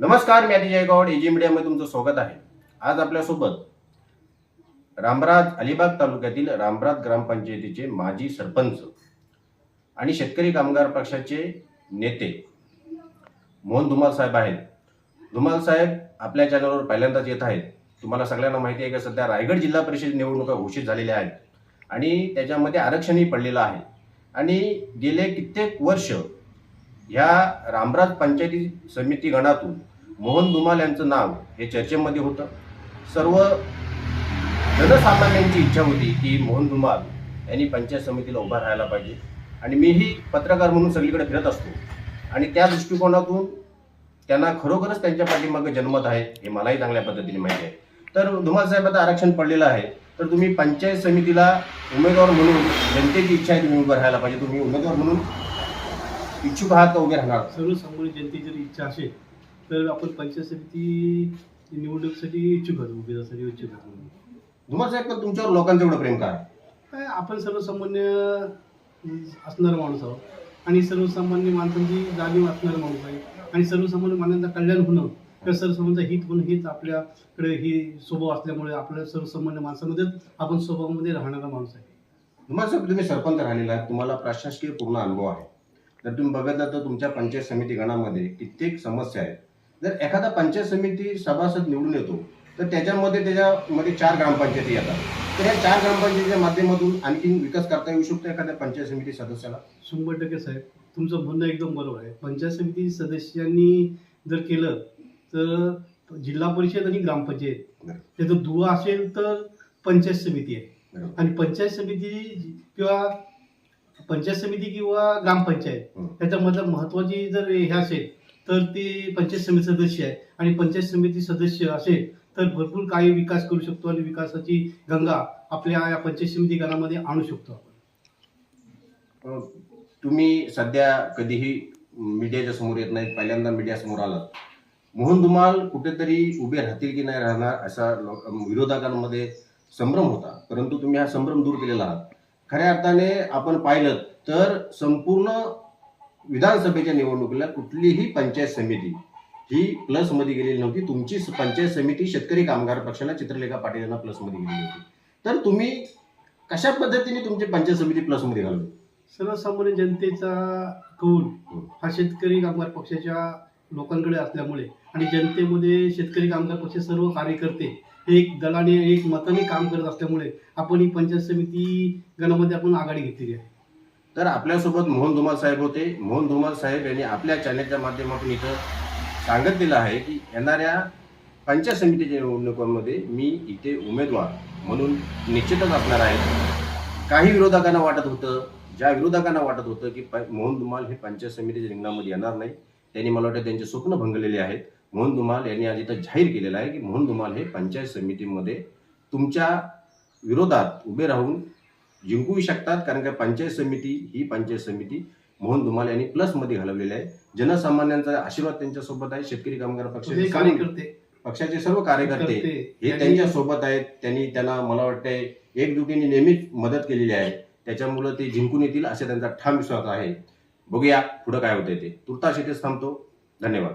नमस्कार मी अतिजय गौड एजी मीडियामध्ये तुमचं स्वागत आहे. आज आपल्यासोबत रामराज अलिबाग तालुक्यातील रामराज ग्रामपंचायतीचे माजी सरपंच आणि शेतकरी कामगार पक्षाचे नेते मोहन धुमाल साहेब आहेत. धुमाल साहेब आपल्या चॅनलवर पहिल्यांदाच येत आहेत. तुम्हाला सगळ्यांना माहिती आहे की सध्या रायगड जिल्हा परिषद निवडणुका घोषित झालेल्या आहेत आणि त्याच्यामध्ये आरक्षणही पडलेलं आहे. आणि गेले कित्येक वर्ष ह्या रामराज पंचायती समिती गणातून मोहन धुमाल यांचं नाव हे चर्चेमध्ये होतं. सर्व जनसामान्यांची इच्छा होती की मोहन धुमाल यांनी पंचायत समितीला उभा राहायला पाहिजे. आणि मीही पत्रकार म्हणून सगळीकडे फिरत असतो. आणि त्या दृष्टिकोनातून त्यांना खरोखरच त्यांच्या पाठीमागे जन्मत आहे हे मलाही चांगल्या पद्धतीने माहिती आहे. तर धुमाल साहेब आता आरक्षण पडलेलं आहे. तर तुम्ही पंचायत समितीला उमेदवार म्हणून जनतेची इच्छा आहे तुम्ही उभं राहायला पाहिजे. तुम्ही उमेदवार म्हणून इच्छुक आहात का उभे राहणार? सर्वसामान्य जनतेची जर इच्छा असेल तर आपण पंचायत समिती निवडणुकीसाठी इच्छुक आहोत उमेदवारासाठी इच्छुक आहोत. धुमाल साहेब पण तुमच्यावर लोकांचं एवढं प्रेम काय काय आपण सर्वसामान्य असणारा माणूस आहोत. आणि सर्वसामान्य माणसांची जाणीव असणारा माणूस आहे. आणि सर्वसामान्य माणसांचं कल्याण होणं किंवा सर्वसामान्य हित होणं हेच आपल्याकडे ही स्वभाव असल्यामुळे आपल्या सर्वसामान्य माणसामध्येच आपण स्वभावामध्ये राहणारा माणूस आहे. धुमाल साहेब तुम्ही सरपंच राहिलेला आहे तुम्हाला प्रशासकीय पूर्ण अनुभव आहे. जर तुम्ही बघितलं तर तुमच्या पंचायत समिती गणामध्ये कित्येक समस्या आहेत. जर एखादा पंचायत समिती सभासद निवडून येतो तर त्याच्यामध्ये त्याच्यामध्ये चार ग्रामपंचायती येतात. तर या चार ग्रामपंचायतीच्या माध्यमातून आणखीन विकास करता येऊ शकतो एखाद्या पंचायत समिती सदस्याला? शंभर टक्के साहेब. तुमचं म्हणणं एकदम बरोबर आहे. पंचायत समिती सदस्यांनी जर केलं तर जिल्हा परिषद आणि ग्रामपंचायत. त्याचं दुवा असेल तर पंचायत समिती आहे. आणि पंचायत समिती किंवा पंचायत समिती किंवा ग्रामपंचायत. त्याच्यामधलं महत्वाची जर हे असेल तर ते पंचायत समिती सदस्य आहे. आणि पंचायत समिती सदस्य असेल तर भरपूर काही विकास करू शकतो आणि विकासाची गंगा आपल्या या पंचायत समिती गणामध्ये आणू शकतो आपण. तुम्ही सध्या कधीही मीडियाच्या समोर येत नाहीत पहिल्यांदा मीडिया समोर आलात. मोहन धुमाल कुठेतरी उभे राहतील की नाही राहणार असा विरोधकांमध्ये संभ्रम होता. परंतु तुम्ही हा संभ्रम दूर केलेला आहात. खऱ्या अर्थाने आपण पाहिलं तर संपूर्ण विधानसभेच्या निवडणुकीला कुठलीही पंचायत समिती ही प्लसमध्ये गेलेली नव्हती. तुमची पंचायत समिती शेतकरी कामगार पक्षाला चित्रलेखा पाटील यांना प्लसमध्ये गेलेली होती. तर तुम्ही कशा पद्धतीने तुमची पंचायत समिती प्लसमध्ये घालवली? सर्वसामान्य जनतेचा कौल हा शेतकरी कामगार पक्षाच्या लोकांकडे असल्यामुळे आणि जनतेमध्ये शेतकरी कामगार पक्ष सर्व कार्यकर्ते एक दलाने एक मताने काम करत असल्यामुळे आपण ही पंचायत समिती गणामध्ये आपण आघाडी घेतलेली आहे. तर आपल्यासोबत मोहन धुमाल साहेब होते. मोहन धुमाल साहेब यांनी आपल्या चॅनलच्या माध्यमातून इथं सांगत दिलं आहे की येणाऱ्या पंचायत समितीच्या निवडणुकांमध्ये मी इथे उमेदवार म्हणून निश्चितच असणार आहे. काही विरोधकांना वाटत होतं ज्या विरोधकांना वाटत होतं की प- मोहन धुमाल हे पंचायत समितीच्या रिंगणामध्ये येणार नाही. त्यांनी मला वाटतं त्यांचे स्वप्न भंगलेले आहेत. मोहन धुमाल यांनी आज इथं जाहीर केलेलं आहे की मोहन धुमाल हे पंचायत समितीमध्ये तुमच्या विरोधात उभे राहून जिंकू शकतात कारण का पंचायत समिती ही पंचायत समिती मोहन धुमाल यांनी प्लसमध्ये घालवलेली आहे. जनसामान्यांचा आशीर्वाद त्यांच्यासोबत आहे शेतकरी कामगार पक्षाचे कार्यकर्ते पक्षाचे सर्व कार्यकर्ते करते. हे त्यांच्यासोबत आहेत त्यांनी त्यांना मला वाटतंय एकजुटीने नेहमीच मदत केलेली आहे. त्याच्यामुळं ते जिंकून येतील असा त्यांचा ठाम विश्वास आहे. बघूया पुढं काय होतंय ते. तुर्तास इथेच थांबतो. धन्यवाद.